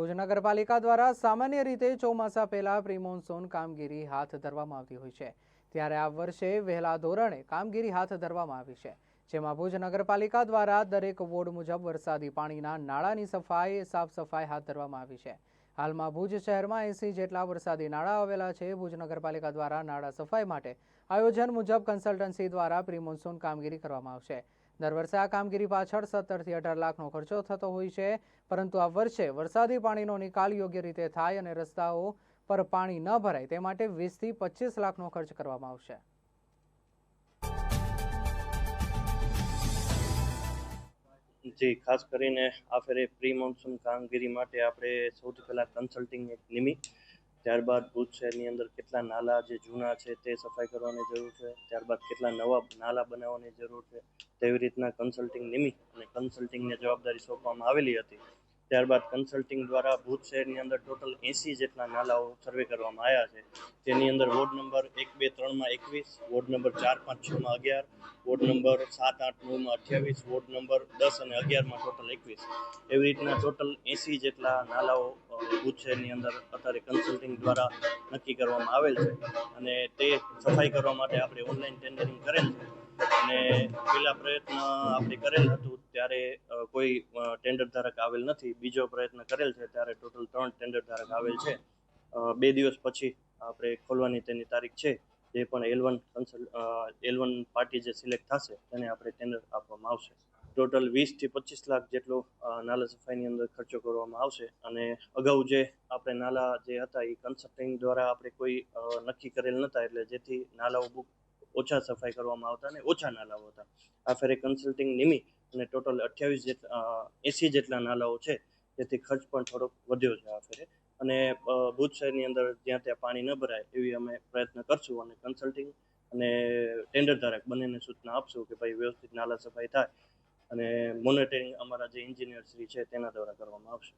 ભુજ નગરપાલિકા દ્વારા સામાન્ય રીતે ચોમાસા પહેલા પ્રિમોન્સોન કામગીરી હાથ ધરવામાં આવતી હોય છે. ત્યારે આ વર્ષે વહેલા ધોરણે કામગીરી હાથ ધરવામાં આવી છે. જેમાં ભુજ નગરપાલિકા દ્વારા દરેક વોર્ડ મુજબ વરસાદી પાણીના નાળાની સફાઈ, સાફ સફાઈ હાથ ધરવામાં આવી છે. હાલમાં ભુજ શહેરમાં એસી જેટલા વરસાદી નાળા આવેલા છે. ભુજ નગરપાલિકા દ્વારા નાળા સફાઈ માટે આયોજન મુજબ કન્સલ્ટન્સી દ્વારા પ્રિમોન્સૂન કામગીરી કરવામાં આવશે. દર વર્ષે આ કામગીરી પાછળ સત્તરથી અઢાર લાખનો ખર્ચો થતો હોય છે. પરંતુ આ વર્ષે વરસાદી પાણીનો નિકાલ યોગ્ય રીતે થાય અને રસ્તાઓ પર પાણી ન ભરાય, તે માટે વીસથી પચીસ લાખનો ખર્ચ કરવામાં આવશે. જી, ખાસ કરીને આ ફેરે પ્રી મોન્સૂન કામગીરી માટે આપણે સૌથી પહેલાં કન્સલ્ટિંગ એક નિમી ત્યારબાદ ભુજ શહેરની અંદર કેટલા નાલા જે જૂના છે તે સફાઈ કરવાની જરૂર છે. ત્યારબાદ કેટલા નવા નાલા બનાવવાની જરૂર છે. તેવી રીતના કન્સલ્ટિંગ નિમિત અને કન્સલ્ટિંગને જવાબદારી સોંપવામાં આવેલી હતી. ત્યારબાદ કન્સલ્ટિંગ દ્વારા ભુજ શહેરની અંદર ટોટલ એંસી જેટલા નાલાઓ સર્વે કરવામાં આવ્યા છે. તેની અંદર વોર્ડ નંબર એક, બે ત્રણમાં એકવીસ વોર્ડ નંબર ચાર, પાંચ છમાં અગિયાર વોર્ડ નંબર સાત, આઠ નવમાં અઠ્યાવીસ વોર્ડ નંબર દસ અને અગિયારમાં ટોટલ એકવીસ. એવી રીતના ટોટલ એંસી જેટલા નાલાઓ ભુજ શહેરની અંદર અત્યારે કન્સલ્ટિંગ દ્વારા નક્કી કરવામાં આવેલ છે. અને તે સફાઈ કરવા માટે આપણે ઓનલાઈન ટેન્ડરિંગ કરેલ છે. અને પેલા પ્રયત્ન આપણે કરેલ હતું, ત્યારે કોઈ ટેન્ડર ધારક આવેલ નથી. બીજો પ્રયત્ન કરેલ છે, ત્યારે ટોટલ ત્રણ ટેન્ડર ધારક આવેલ છે. બે દિવસ પછી આપણે ખોલવાની તેની તારીખ છે, જે પણ L one L one party જે સિલેક્ટ થશે, તેને આપણે ટેન્ડર આપવામાં આવશે. ટોટલ વીસથી પચીસ લાખ જેટલો નાલા સફાઈની અંદર ખર્ચો કરવામાં આવશે. અને અગાઉ જે આપણે નાલા જે હતા, એ કન્સલ્ટિંગ દ્વારા આપણે કોઈ નક્કી કરેલ નહોતા એટલે જેથી નાલાઓ બુક ઓછા સફાઈ કરવામાં આવતા અને ઓછા નાલાઓ હતા. આ ફેરે કન્સલ્ટિંગ નિમી અને ટોટલ અઠ્યાવીસ જેટલા એંસી જેટલા નાલાઓ છે, જેથી ખર્ચ પણ થોડોક વધ્યો છે આ ફેરે. અને ભુજ શહેરની અંદર જ્યાં ત્યાં પાણી ન ભરાય એવી અમે પ્રયત્ન કરશું અને કન્સલ્ટિંગ અને ટેન્ડર ધારક બંનેને સૂચના આપશું કે ભાઈ વ્યવસ્થિત નાલા સફાઈ થાય અને મોનિટરિંગ અમારા જે એન્જિનિયર શ્રી છે તેના દ્વારા કરવામાં આવશે.